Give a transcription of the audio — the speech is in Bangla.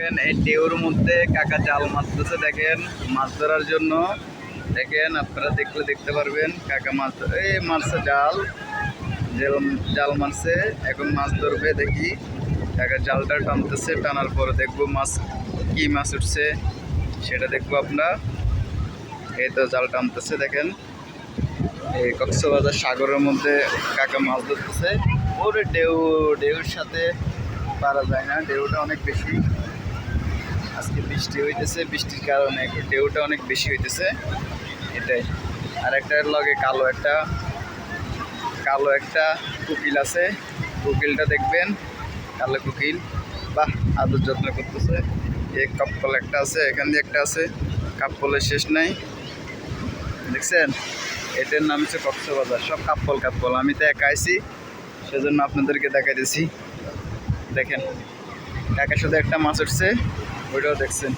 দেখেন, এই ঢেউর মধ্যে কাকা জাল মারতেছে, দেখেন, মাছ ধরার জন্য। দেখেন, আপনারা দেখলে দেখতে পারবেন, কাকা মাছ এই মারছে জাল। জাল- জাল মারছে, এখন মাছ ধরবে, দেখি। কাকা জালটা টানতেছে, টানার পরে দেখব মাছ কি মাছ উঠছে, সেটা দেখব আপনারা এই তো জাল টানতেছে, দেখেন। এই কক্সবাজার সাগরের মধ্যে কাকা মাছ ধরতেছে। ওরে ঢেউ, ঢেউর সাথে পারা যায় না, ঢেউটা অনেক বেশি। আজকে বৃষ্টি হইতেছে, বৃষ্টির কারণে ঢেউটা অনেক বেশি হইতেছে। এটাই। আর একটা লগে কালো একটা কালো একটা কুকিল আছে। কুকিলটা দেখবেন, কালো কুকিল। বাহ, আদর যত্ন করতেছে। এই কাপ্পল একটা আছে, এখান দিয়ে একটা আছে। কাপ্পলের শেষ নাই। দেখছেন? এটার নাম হচ্ছে কক্সবাজার। সব কাপ্পল কাপ্পল আমি তো একা আইছি, সেজন্য আপনাদেরকে দেখাইতেছি। দেখেন কাকার সাথে একটা মাছ উঠছে। ওইটাও দেখছেন।